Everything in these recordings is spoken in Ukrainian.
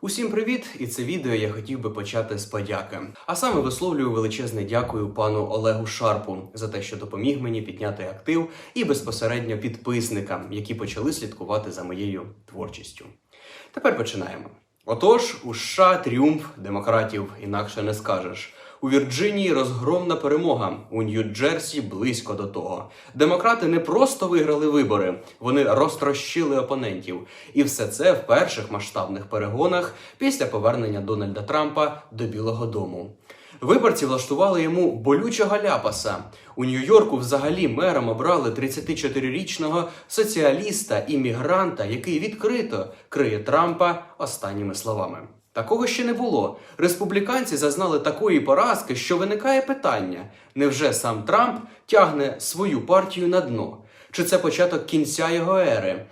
Усім привіт! І це відео я хотів би почати з подяки. А саме висловлюю величезне дякую пану Олегу Шарпу за те, що допоміг мені підняти актив, і безпосередньо підписникам, які почали слідкувати за моєю творчістю. Тепер починаємо. Отож, у США тріумф демократів інакше не скажеш. У Вірджинії розгромна перемога. У Нью-Джерсі близько до того. Демократи не просто виграли вибори, вони розтрощили опонентів. І все це в перших масштабних перегонах після повернення Дональда Трампа до Білого Дому. Виборці влаштували йому болючого ляпаса. У Нью-Йорку взагалі мером обрали 34-річного соціаліста іммігранта, який відкрито криє Трампа останніми словами. Такого ще не було. Республіканці зазнали такої поразки, що виникає питання: невже сам Трамп тягне свою партію на дно? Чи це початок кінця його ери?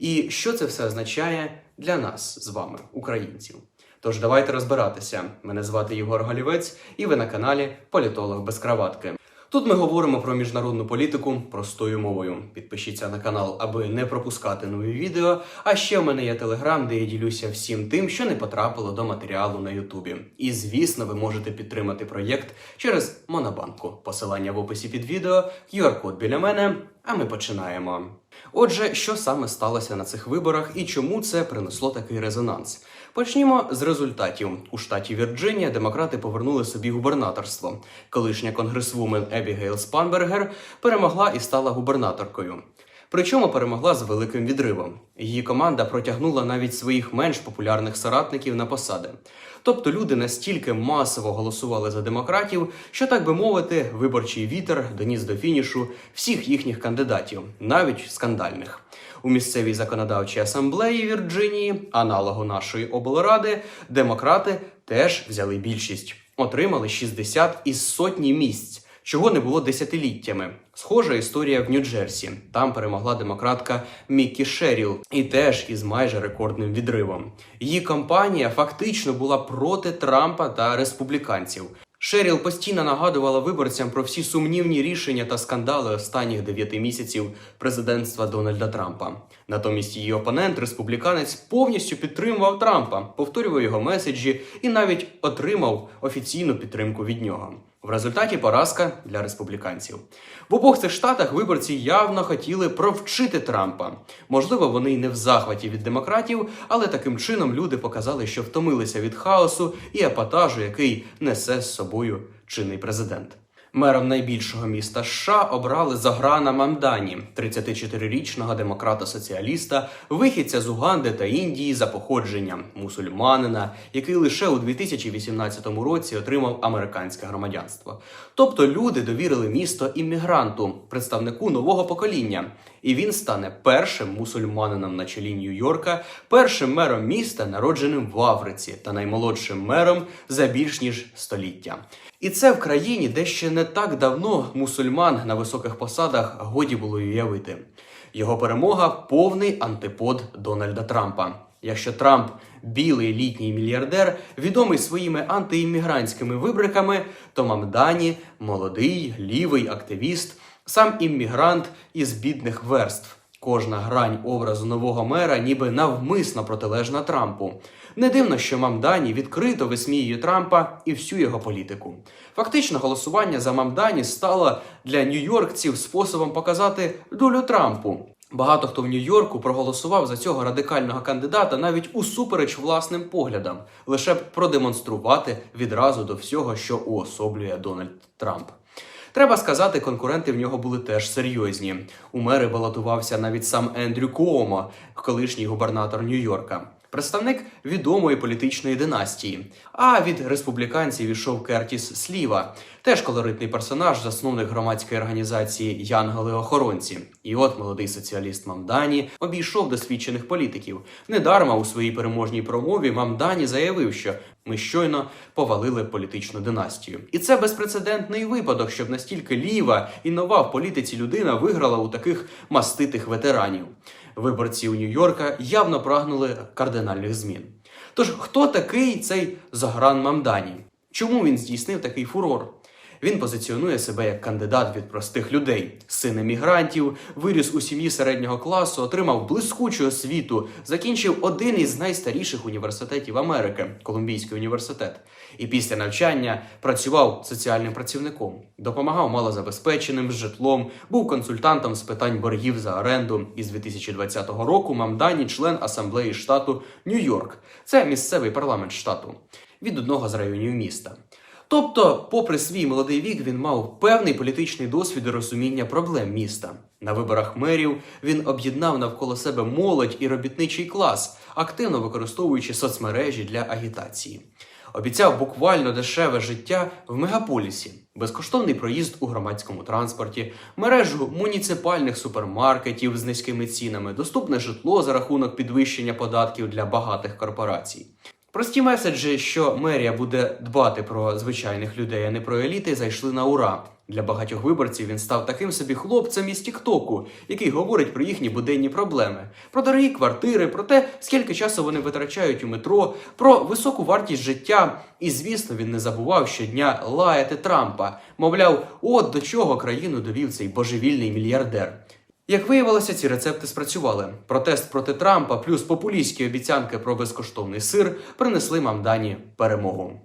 І що це все означає для нас з вами, українців? Тож давайте розбиратися. Мене звати Єгор Голівець, і ви на каналі Політолог без краватки. Тут ми говоримо про міжнародну політику простою мовою. Підпишіться на канал, аби не пропускати нові відео. А ще в мене є телеграм, де я ділюся всім тим, що не потрапило до матеріалу на Ютубі. І звісно, ви можете підтримати проєкт через Монобанку. Посилання в описі під відео, QR-код біля мене. А ми починаємо. Отже, що саме сталося на цих виборах і чому це принесло такий резонанс? Почнімо з результатів. У штаті Вірджинія демократи повернули собі губернаторство. Колишня конгресвумен Ебігейл Спанбергер перемогла і стала губернаторкою. Причому перемогла з великим відривом. Її команда протягнула навіть своїх менш популярних соратників на посади. Тобто люди настільки масово голосували за демократів, що так би мовити, виборчий вітер доніс до фінішу всіх їхніх кандидатів, навіть скандальних. У місцевій законодавчій асамблеї Вірджинії, аналогу нашої облради, демократи теж взяли більшість, отримали 60 із сотні місць. Чого не було десятиліттями. Схожа історія в Нью-Джерсі. Там перемогла демократка Міккі Шеріл, і теж із майже рекордним відривом. Її кампанія фактично була проти Трампа та республіканців. Шеріл постійно нагадувала виборцям про всі сумнівні рішення та скандали останніх дев'яти місяців президентства Дональда Трампа. Натомість її опонент, республіканець, повністю підтримував Трампа, повторював його меседжі і навіть отримав офіційну підтримку від нього. В результаті поразка для республіканців. В обох цих штатах виборці явно хотіли провчити Трампа. Можливо, вони й не в захваті від демократів, але таким чином люди показали, що втомилися від хаосу і епатажу, який несе з собою чинний президент. Мером найбільшого міста США обрали Заграна Мамдані, 34-річного демократа-соціаліста, вихідця з Уганди та Індії за походженням, мусульманина, який лише у 2018 році отримав американське громадянство. Тобто люди довірили місто іммігранту, представнику нового покоління, і він стане першим мусульманином на чолі Нью-Йорка, першим мером міста, народженим в Африці, та наймолодшим мером за більш ніж століття. І це в країні, де ще не так давно мусульман на високих посадах годі було уявити. Його перемога повний антипод Дональда Трампа. Якщо Трамп білий літній мільярдер, відомий своїми антиіммігрантськими вибриками, то Мамдані молодий лівий активіст, сам іммігрант із бідних верств. Кожна грань образу нового мера ніби навмисно протилежна Трампу. Не дивно, що Мамдані відкрито висміює Трампа і всю його політику. Фактично, голосування за Мамдані стало для нью-йоркців способом показати долю Трампу. Багато хто в Нью-Йорку проголосував за цього радикального кандидата навіть усупереч власним поглядам, лише б продемонструвати відразу до всього, що уособлює Дональд Трамп. Треба сказати, конкуренти в нього були теж серйозні. У мери балотувався навіть сам Ендрю Куомо, колишній губернатор Нью-Йорка. Представник відомої політичної династії. А від республіканців ішов Кертіс Сліва, теж колоритний персонаж, засновник громадської організації Янголи-охоронці. І от молодий соціаліст Мамдані обійшов досвідчених політиків. Недарма у своїй переможній промові Мамдані заявив, що ми щойно повалили політичну династію. І це безпрецедентний випадок, щоб настільки ліва і нова в політиці людина виграла у таких маститих ветеранів. Виборці у Нью-Йорка явно прагнули кардинальних змін. Тож, хто такий цей Загран Мамдані? Чому він здійснив такий фурор? Він позиціонує себе як кандидат від простих людей, син емігрантів, виріс у сім'ї середнього класу, отримав блискучу освіту, закінчив один із найстаріших університетів Америки Колумбійський університет. І після навчання працював соціальним працівником, допомагав малозабезпеченим з житлом, був консультантом з питань боргів за оренду. І з 2020 року Мамдані член асамблеї штату Нью-Йорк. Це місцевий парламент штату від одного з районів міста. Тобто, попри свій молодий вік, він мав певний політичний досвід і розуміння проблем міста. На виборах мерів він об'єднав навколо себе молодь і робітничий клас, активно використовуючи соцмережі для агітації. Обіцяв буквально дешеве життя в мегаполісі, безкоштовний проїзд у громадському транспорті, мережу муніципальних супермаркетів з низькими цінами, доступне житло за рахунок підвищення податків для багатих корпорацій. Прості меседжі, що мерія буде дбати про звичайних людей, а не про еліти, зайшли на ура. Для багатьох виборців він став таким собі хлопцем із Тіктоку, який говорить про їхні буденні проблеми, про дорогі квартири, про те, скільки часу вони витрачають у метро, про високу вартість життя. І звісно, він не забував щодня лаяти Трампа. Мовляв, от до чого країну довів цей божевільний мільярдер. Як виявилося, ці рецепти спрацювали. Протест проти Трампа плюс популістські обіцянки про безкоштовний сир принесли Мамдані перемогу.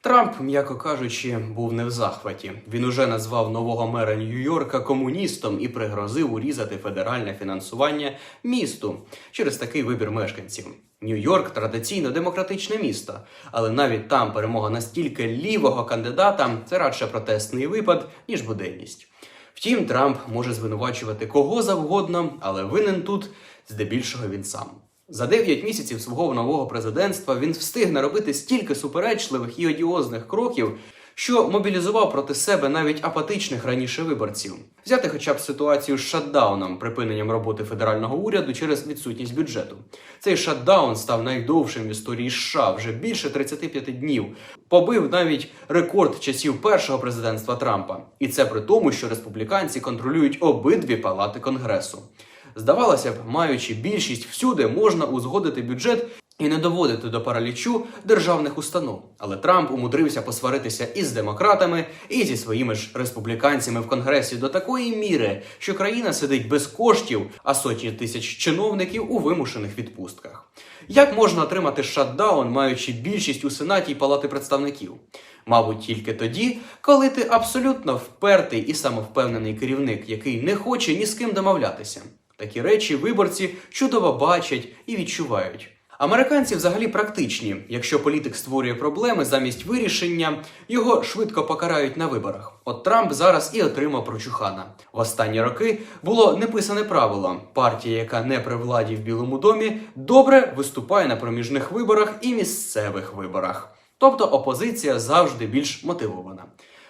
Трамп, м'яко кажучи, був не в захваті. Він уже назвав нового мера Нью-Йорка комуністом і пригрозив урізати федеральне фінансування місту через такий вибір мешканців. Нью-Йорк традиційно демократичне місто, але навіть там перемога настільки лівого кандидата це радше протестний випад, ніж буденність. Втім, Трамп може звинувачувати кого завгодно, але винен тут здебільшого він сам. За 9 місяців свого нового президентства він встиг наробити стільки суперечливих і одіозних кроків, що мобілізував проти себе навіть апатичних раніше виборців. Взяти хоча б ситуацію з шатдауном, припиненням роботи федерального уряду через відсутність бюджету. Цей шатдаун став найдовшим в історії США вже більше 35 днів. Побив навіть рекорд часів першого президентства Трампа. І це при тому, що республіканці контролюють обидві палати конгресу. Здавалося б, маючи більшість всюди, можна узгодити бюджет і не доводити до паралічу державних установ. Але Трамп умудрився посваритися і з демократами, і зі своїми ж республіканцями в конгресі до такої міри, що країна сидить без коштів, а сотні тисяч чиновників у вимушених відпустках. Як можна отримати шатдаун, маючи більшість у сенаті і палати представників? Мабуть, тільки тоді, коли ти абсолютно впертий і самовпевнений керівник, який не хоче ні з ким домовлятися. Такі речі виборці чудово бачать і відчувають. Американці взагалі практичні. Якщо політик створює проблеми замість вирішення, його швидко покарають на виборах. От Трамп зараз і отримав прочухана. В останні роки було неписане правило: партія, яка не при владі в Білому домі, добре виступає на проміжних виборах і місцевих виборах. Тобто опозиція завжди більш мотивована.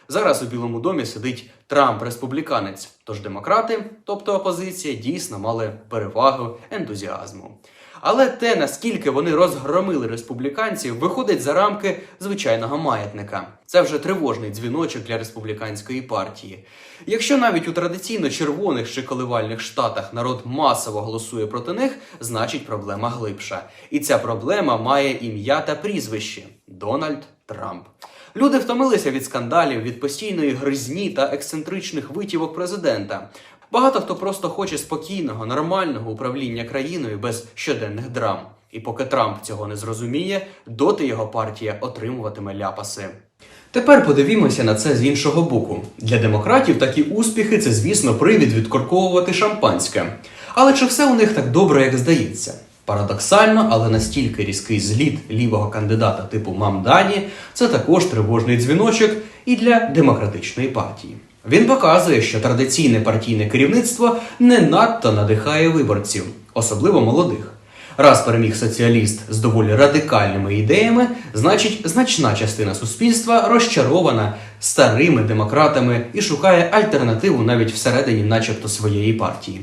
Зараз у Білому домі сидить Трамп республіканець, тож демократи, тобто опозиція, дійсно мали перевагу ентузіазму. Але те, наскільки вони розгромили республіканців, виходить за рамки звичайного маятника. Це вже тривожний дзвіночок для республіканської партії. Якщо навіть у традиційно червоних чи коливальних штатах народ масово голосує проти них, значить проблема глибша. І ця проблема має ім'я та прізвище Дональд Трамп. Люди втомилися від скандалів, від постійної гризні та ексцентричних витівок президента. Багато хто просто хоче спокійного, нормального управління країною без щоденних драм. І поки Трамп цього не зрозуміє, доти його партія отримуватиме ляпаси. Тепер подивімося на це з іншого боку. Для демократів такі успіхи це, звісно, привід відкорковувати шампанське. Але чи все у них так добре, як здається? Парадоксально, але настільки різкий зліт лівого кандидата типу Мамдані це також тривожний дзвіночок і для демократичної партії. Він показує, що традиційне партійне керівництво не надто надихає виборців, особливо молодих. Раз переміг соціаліст з доволі радикальними ідеями, значить значна частина суспільства розчарована старими демократами і шукає альтернативу навіть всередині, начебто, своєї партії.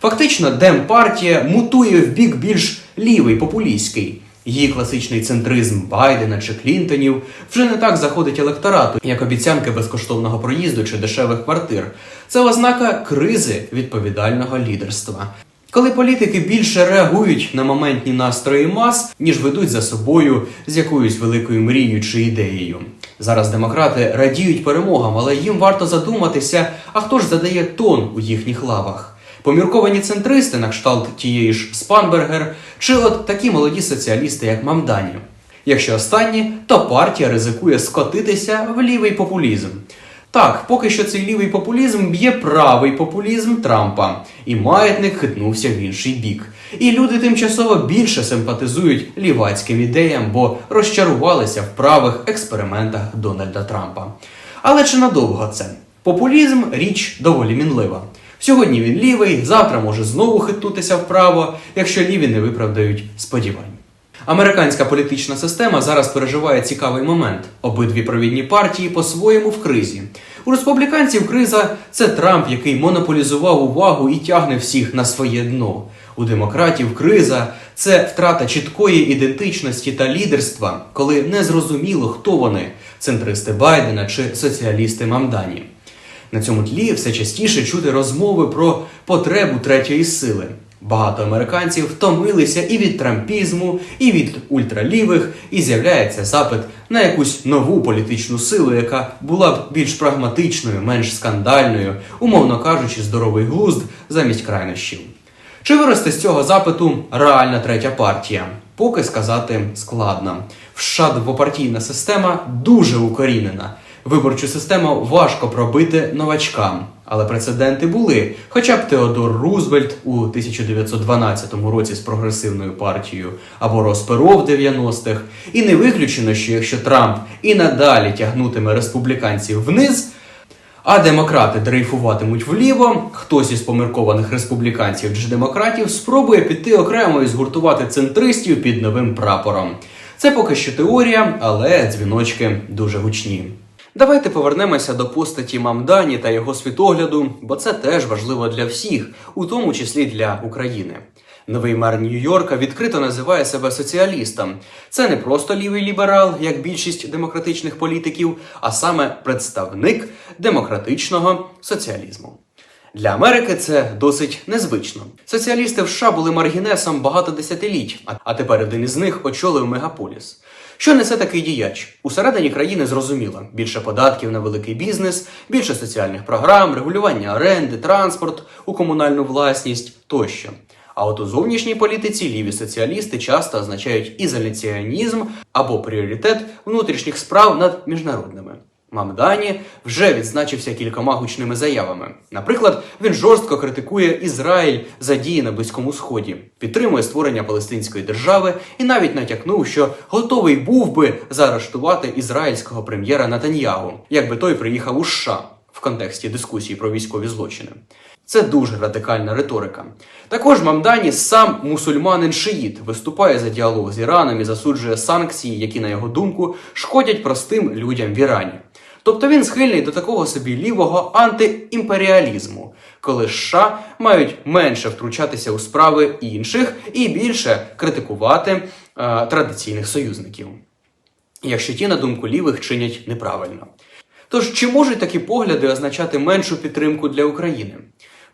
Фактично, демпартія мутує в бік більш лівий популістський. Її класичний центризм Байдена чи Клінтонів вже не так заходить електорату, як обіцянки безкоштовного проїзду чи дешевих квартир. Це ознака кризи відповідального лідерства. коли політики більше реагують на моментні настрої мас, ніж ведуть за собою з якоюсь великою мрією чи ідеєю. Зараз демократи радіють перемогам, але їм варто задуматися, а хто ж задає тон у їхніх лавах. Помірковані центристи на кшталт тієї ж Спанбергер, чи от такі молоді соціалісти, як Мамдані. Якщо останні, то партія ризикує скотитися в лівий популізм. Так, поки що цей лівий популізм б'є правий популізм Трампа, і маятник хитнувся в інший бік. І люди тимчасово більше симпатизують лівацьким ідеям, бо розчарувалися в правих експериментах Дональда Трампа. Але чи надовго це? Популізм річ доволі мінлива. Сьогодні він лівий, завтра може знову хитнутися вправо, якщо ліві не виправдають сподівань. Американська політична система зараз переживає цікавий момент. Обидві провідні партії по-своєму в кризі. У республіканців криза це Трамп, який монополізував увагу і тягне всіх на своє дно. У демократів криза це втрата чіткої ідентичності та лідерства, коли не зрозуміло, хто вони центристи Байдена чи соціалісти Мамдані. На цьому тлі все частіше чути розмови про потребу третьої сили. Багато американців втомилися і від трампізму, і від ультралівих, і з'являється запит на якусь нову політичну силу, яка була б більш прагматичною, менш скандальною, умовно кажучи, здоровий глузд замість крайнощів. Чи виросте з цього запиту реальна третя партія? Поки сказати складно. В США двопартійна система дуже укорінена. Виборчу систему важко пробити новачкам, але прецеденти були. Хоча б Теодор Рузвельт у 1912 році з прогресивною партією або Росперо в 90-х. І не виключено, що якщо Трамп і надалі тягнутиме республіканців вниз, а демократи дрейфуватимуть вліво, хтось із поміркованих республіканців чи демократів спробує піти окремо і згуртувати центристів під новим прапором. Це поки що теорія, але дзвіночки дуже гучні. Давайте повернемося до постаті Мамдані та його світогляду, бо це теж важливо для всіх, у тому числі для України. Новий мер Нью-Йорка відкрито називає себе соціалістом. Це не просто лівий ліберал, як більшість демократичних політиків, а саме представник демократичного соціалізму. Для Америки це досить незвично. Соціалісти в США були маргінесом багато десятиліть, а- тепер один із них очолив мегаполіс. Що несе такий діяч? Усередині країни зрозуміло: більше податків на великий бізнес, більше соціальних програм, регулювання оренди, транспорт у комунальну власність тощо. А от у зовнішній політиці ліві соціалісти часто означають ізоляціонізм або пріоритет внутрішніх справ над міжнародними. Мамдані вже відзначився кількома гучними заявами. Наприклад, він жорстко критикує Ізраїль за дії на Близькому Сході, підтримує створення Палестинської держави і навіть натякнув, що готовий був би заарештувати ізраїльського прем'єра Натаньягу, якби той приїхав у США в контексті дискусії про військові злочини. Це дуже радикальна риторика. Також Мамдані сам мусульманин шиїт виступає за діалог з Іраном і засуджує санкції, які, на його думку, шкодять простим людям в Ірані. Тобто він схильний до такого собі лівого антиімперіалізму, коли США мають менше втручатися у справи інших і більше критикувати е, традиційних союзників, якщо ті, на думку лівих, чинять неправильно. Тож чи можуть такі погляди означати меншу підтримку для України?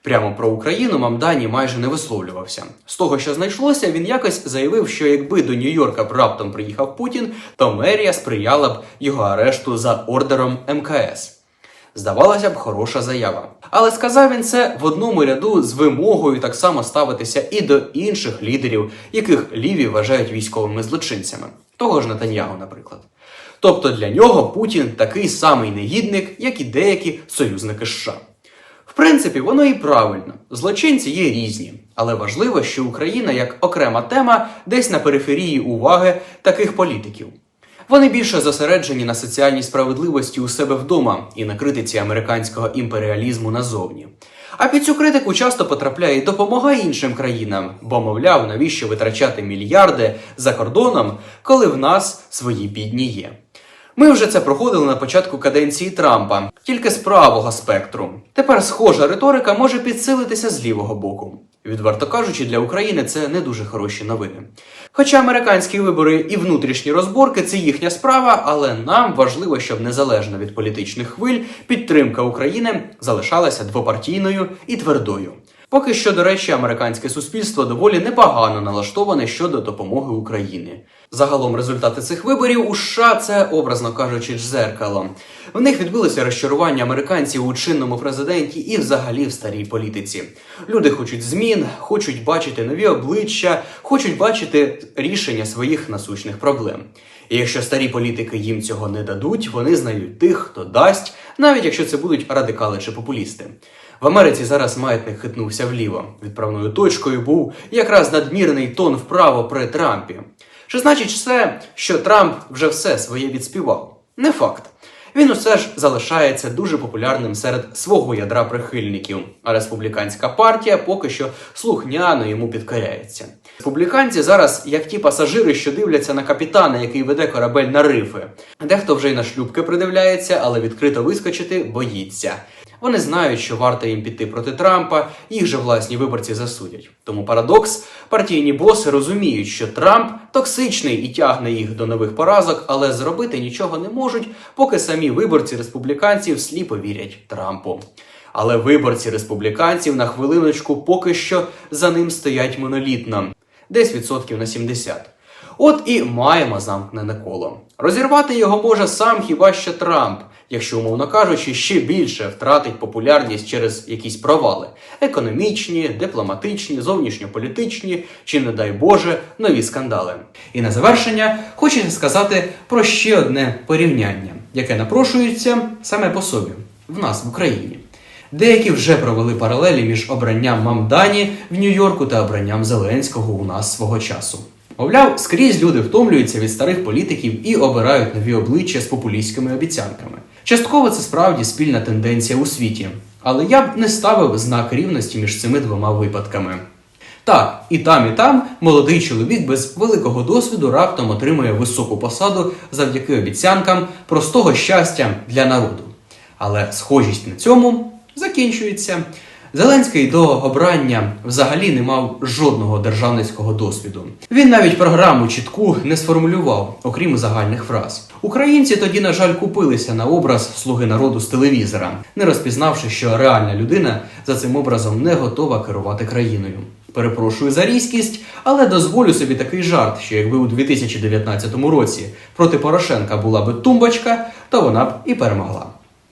Прямо про Україну Мамдані майже не висловлювався. З того, що знайшлося, він якось заявив, що якби до Нью-Йорка б раптом приїхав Путін, то мерія сприяла б його арешту за ордером МКС. Здавалося б, хороша заява. Але сказав він це в одному ряду з вимогою так само ставитися і до інших лідерів, яких ліві вважають військовими злочинцями, того ж Натаньягу, наприклад. Тобто для нього Путін такий самий негідник, як і деякі союзники США. В принципі, воно і правильно. Злочинці є різні, але важливо, що Україна як окрема тема десь на периферії уваги таких політиків. Вони більше зосереджені на соціальній справедливості у себе вдома і на критиці американського імперіалізму назовні. А під цю критику часто потрапляє допомога іншим країнам, бо, мовляв, навіщо витрачати мільярди за кордоном, коли в нас свої бідні є. Ми вже це проходили на початку каденції Трампа, тільки з правого спектру. Тепер схожа риторика може підсилитися з лівого боку. Відверто кажучи, для України це не дуже хороші новини. Хоча американські вибори і внутрішні розборки це їхня справа, але нам важливо, щоб незалежно від політичних хвиль підтримка України залишалася двопартійною і твердою. Поки що, до речі, американське суспільство доволі непогано налаштоване щодо допомоги Україні. Загалом результати цих виборів у США це, образно кажучи, дзеркало. В них відбулося розчарування американців у чинному президенті і взагалі в старій політиці. Люди хочуть змін, хочуть бачити нові обличчя, хочуть бачити рішення своїх насущних проблем. І якщо старі політики їм цього не дадуть, вони знайдуть тих, хто дасть, навіть якщо це будуть радикали чи популісти. В Америці зараз маятник хитнувся вліво. Відправною точкою був якраз надмірний тон вправо при Трампі. Чи значить це, що Трамп вже все своє відспівав? Не факт. Він усе ж залишається дуже популярним серед свого ядра прихильників, а республіканська партія поки що слухняно йому підкоряється. Республіканці зараз як ті пасажири, що дивляться на капітана, який веде корабель на рифи. Дехто вже й на шлюбки придивляється, але відкрито вискочити боїться. Вони знають, що варто їм піти проти Трампа, їх же власні виборці засудять. Тому парадокс: партійні боси розуміють, що Трамп токсичний і тягне їх до нових поразок, але зробити нічого не можуть, поки самі виборці республіканців сліпо вірять Трампу. Але виборці республіканців на хвилиночку поки що за ним стоять монолітно, десь відсотків на 70. От і маємо замкнене коло. Розірвати його може сам хіба що Трамп, якщо, умовно кажучи, ще більше втратить популярність через якісь провали: економічні, дипломатичні, зовнішньополітичні чи, не дай Боже, нові скандали. І на завершення хочеться сказати про ще одне порівняння, яке напрошується саме по собі в нас в Україні. Деякі вже провели паралелі між обранням Мамдані в Нью-Йорку та обранням Зеленського у нас свого часу. Мовляв, скрізь люди втомлюються від старих політиків і обирають нові обличчя з популістськими обіцянками. Частково це справді спільна тенденція у світі, але я б не ставив знак рівності між цими двома випадками. Так, і там, і там молодий чоловік без великого досвіду раптом отримує високу посаду завдяки обіцянкам простого щастя для народу. Але схожість на цьому закінчується. Зеленський до обрання взагалі не мав жодного державницького досвіду. Він навіть програму чітку не сформулював, окрім загальних фраз. Українці тоді, на жаль, купилися на образ слуги народу з телевізора, не розпізнавши, що реальна людина за цим образом не готова керувати країною. Перепрошую за різкість, але дозволю собі такий жарт, що якби у 2019 році проти Порошенка була би тумбочка, то вона б і перемогла.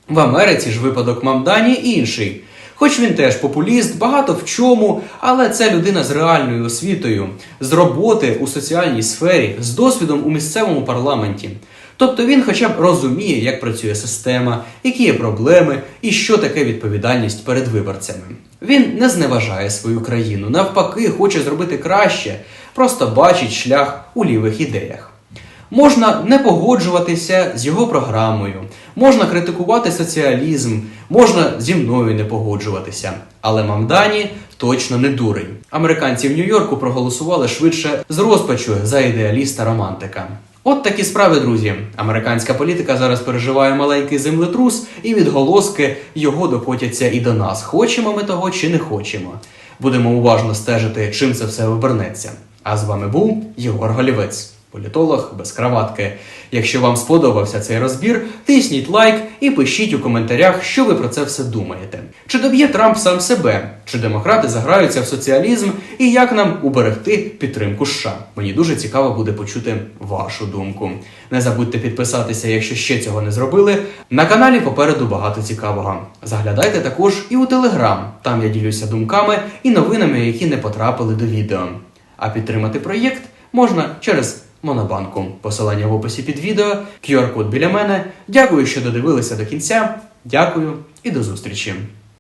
В Америці ж випадок Мамдані інший. Хоч він теж популіст, багато в чому, але це людина з реальною освітою, з роботи у соціальній сфері, з досвідом у місцевому парламенті. Тобто він хоча б розуміє, як працює система, які є проблеми і що таке відповідальність перед виборцями. Він не зневажає свою країну, навпаки, хоче зробити краще, просто бачить шлях у лівих ідеях. Можна не погоджуватися з його програмою, можна критикувати соціалізм, можна зі мною не погоджуватися. Але Мамдані точно не дурень. Американці в Нью-Йорку проголосували швидше з розпачу за ідеаліста романтика. От такі справи, друзі. Американська політика зараз переживає маленький землетрус, і відголоски його докотяться і до нас. Хочемо ми того чи не хочемо. Будемо уважно стежити, чим це все обернеться. А з вами був Єгор Голівець. Політолог без краватки. Якщо вам сподобався цей розбір, тисніть лайк і пишіть у коментарях, що ви про це все думаєте. Чи доб'є Трамп сам себе? Чи демократи заграються в соціалізм і як нам уберегти підтримку США? Мені дуже цікаво буде почути вашу думку. Не забудьте підписатися, якщо ще цього не зробили. На каналі попереду багато цікавого. Заглядайте також і у Телеграм. Там я ділюся думками і новинами, які не потрапили до відео. А підтримати проєкт можна через Монобанку. Посилання в описі під відео, QR-код біля мене. Дякую, що додивилися до кінця. Дякую і до зустрічі!